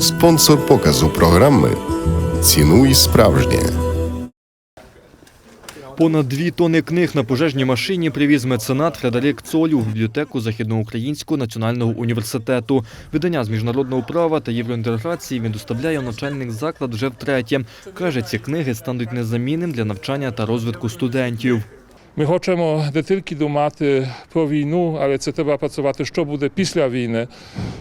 Спонсор показу програми Цінуй справжнє. Понад дві тони книг на пожежній машині привіз меценат Фредерик Цоль у бібліотеку Західноукраїнського національного університету. Видання з міжнародного права та євроінтеграції він доставляє в навчальний заклад вже втретє. Каже, ці книги стануть незамінним для навчання та розвитку студентів. Ми хочемо не тільки думати про війну, але це треба працювати, що буде після війни.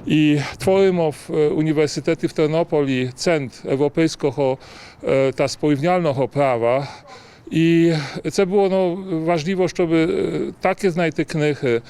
І творимо в е, університеті в Тернополі центр європейського е, та спорівняльного права. І це було ну, важливо, щоб е, такі знайти книги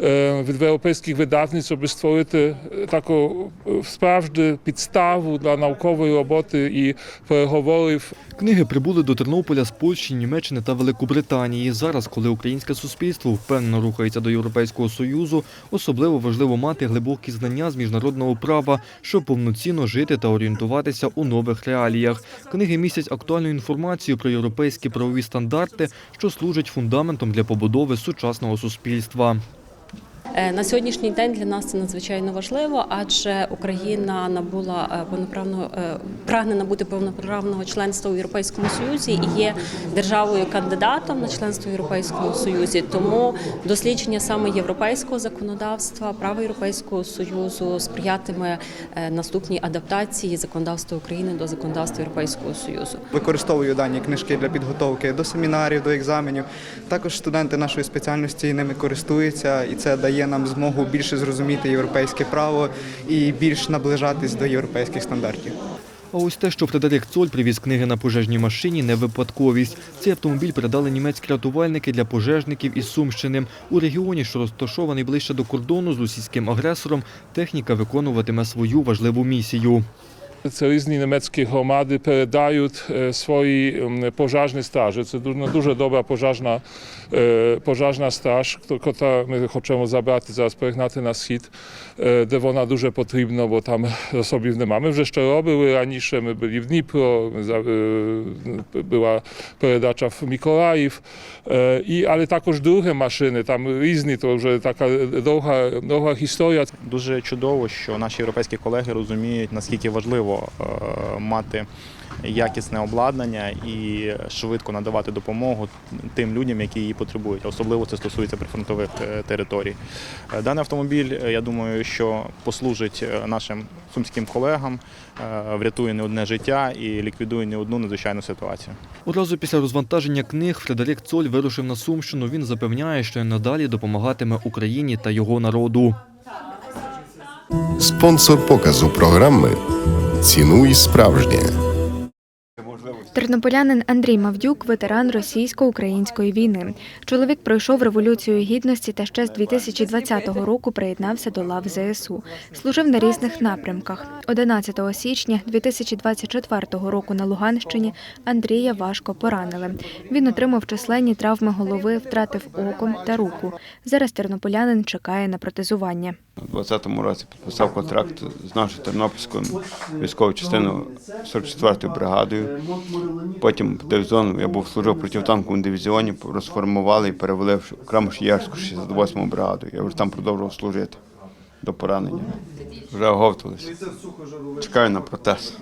е, від європейських видавництв, щоб створити е, таку справжню підставу для наукової роботи і переговорів Книги прибули до Тернополя з Польщі, Німеччини та Великобританії. Зараз, коли українське суспільство впевнено рухається до Європейського союзу, особливо важливо мати глибокі знання з міжнародного права, щоб повноцінно жити та орієнтуватися у нових реаліях. Книги містять актуальну інформацію про європейські правові стандарти, що служать фундаментом для побудови сучасного суспільства. Е, На сьогоднішній день для нас це надзвичайно важливо, адже Україна набула е, повноправного е, прагне набути повноправного членства у Європейському Союзі і є державою кандидатом на членство в Європейському Союзі. Тому дослідження саме європейського законодавства, права Європейського союзу сприятиме наступній адаптації законодавства України до законодавства Європейського Союзу. Використовую дані книжки для підготовки до семінарів, до екзаменів. Також студенти нашої спеціальності ними користуються, і це дає нам змогу більше зрозуміти європейське право і більш наближатись до європейських стандартів. А ось те, що Фредерик Цоль привіз книги на пожежній машині, не випадковість. Цей автомобіль передали німецькі рятувальники для пожежників із Сумщини. У регіоні, що розташований ближче до кордону з російським агресором, техніка виконуватиме свою важливу місію. Це різні німецькі громади передають свої пожежні стражі. Це дуже, добра пожежна, пожежна страж, яка ми хочемо забрати, зараз перегнати на схід, де вона дуже потрібна, бо там засобів немає. Ми вже ще робили раніше, ми були в Дніпро, була передача в Миколаїв, але також другі машини, там різні, то вже така довга, довга історія. Дуже чудово, що наші європейські колеги розуміють, наскільки важливо е, мати якісне обладнання і швидко надавати допомогу тим людям, які її потребують. Особливо це стосується прифронтових е, територій. Е, Даний автомобіль, я думаю, що послужить нашим сумським колегам, е, врятує не одне життя і ліквідує не одну надзвичайну ситуацію. Одразу після розвантаження книг Фредерик Цоль вирушив на Сумщину. Він запевняє, що й надалі допомагатиме Україні та його народу. Спонсор показу програми Цінуй справжнє. Тернополянин Андрій Мавдюк, ветеран російсько-української війни. Чоловік пройшов революцію гідності та ще з 2020 року приєднався до лав ЗСУ. Служив на різних напрямках. 11 січня 2024 року на Луганщині Андрія важко поранили. Він отримав численні травми голови, втратив око та руку. Зараз тернополянин чекає на протезування. У 20-му році підписав контракт з нашою Тернопільською військовою частиною 44-ю бригадою. Потім дивізіон, я був служив протитанковому дивізіоні, розформували і перевели в окрему Шиярську 68-му бригаду. Я вже там продовжував служити до поранення. Вже оговтувалися. Чекаю на протез.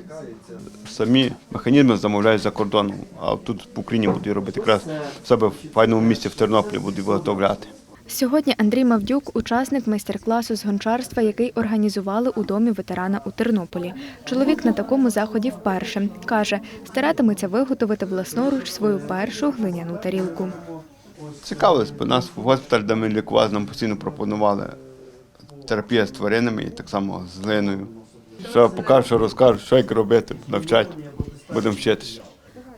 Самі механізми замовляють за кордоном, а тут в Україні буду робити якраз себе в файному місці в Тернополі буду виготовляти. Сьогодні Андрій Мавдюк учасник майстер-класу з гончарства, який організували у домі ветерана у Тернополі. Чоловік на такому заході вперше каже, старатиметься виготовити власноруч свою першу глиняну тарілку. Цікавились, бо нас в госпіталь, де ми лікували, нам постійно пропонували терапія з тваринами і так само з глиною. Що покажу, що розкажу, що як робити, навчать, будемо вчитися.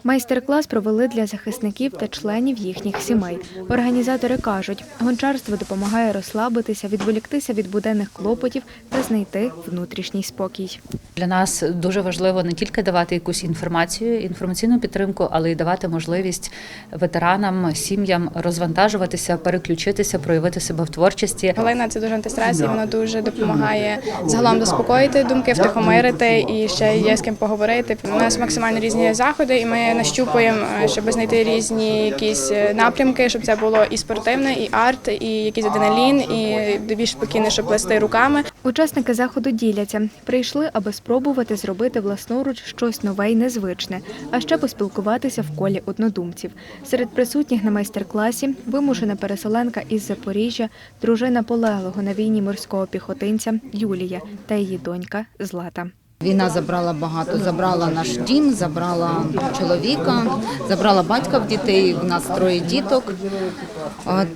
Майстер-клас провели для захисників та членів їхніх сімей. Організатори кажуть, гончарство допомагає розслабитися, відволіктися від буденних клопотів та знайти внутрішній спокій. Для нас дуже важливо не тільки давати якусь інформацію, інформаційну підтримку, але й давати можливість ветеранам, сім'ям розвантажуватися, переключитися, проявити себе в творчості. Галина це дуже антистрес, і воно дуже допомагає загалом заспокоїти думки, втихомирити і ще є з ким поговорити. У нас максимально різні заходи, і ми нащупуємо, е, щоб знайти різні якісь е, напрямки, щоб це було і спортивне, і арт, і якийсь адреналін, і більш спокійно, щоб плести руками. Учасники заходу діляться. Прийшли, аби спробувати зробити власноруч щось нове й незвичне, а ще поспілкуватися в колі однодумців. Серед присутніх на майстер-класі вимушена переселенка із Запоріжжя, дружина полеглого на війні морського піхотинця Юлія та її донька Злата. Війна забрала багато, забрала наш дім, забрала чоловіка, забрала батька в дітей. У нас троє діток.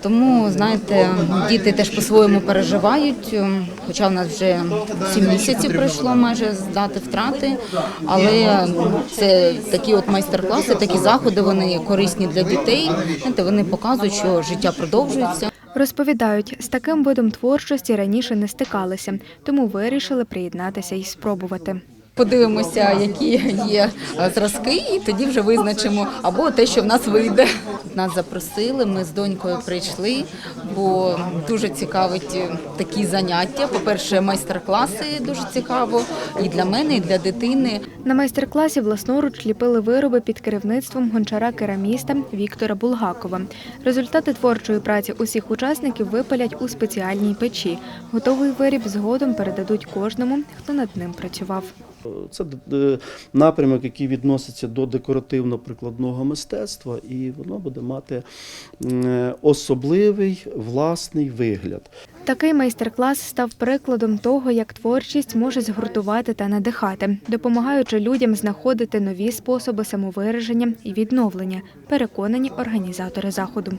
Тому, знаєте, діти теж по-своєму переживають. Хоча в нас вже сім місяців пройшло майже з дати втрати. Але це такі от майстер-класи, такі заходи, вони корисні для дітей. Знаєте, вони показують, що життя продовжується. Розповідають, з таким видом творчості раніше не стикалися, тому вирішили приєднатися і спробувати. Подивимося, які є е, зразки, і тоді вже визначимо або те, що в нас вийде. Нас запросили, ми з донькою прийшли, бо дуже цікавить е, такі заняття. По-перше, майстер-класи дуже цікаво і для мене, і для дитини. На майстер-класі власноруч ліпили вироби під керівництвом гончара-кераміста Віктора Булгакова. Результати творчої праці усіх учасників випалять у спеціальній печі. Готовий виріб згодом передадуть кожному, хто над ним працював. Це е, напрямок, який відноситься до декоративно-прикладного мистецтва, і воно буде мати особливий власний вигляд. Такий майстер-клас став прикладом того, як творчість може згуртувати та надихати, допомагаючи людям знаходити нові способи самовираження і відновлення, переконані організатори заходу.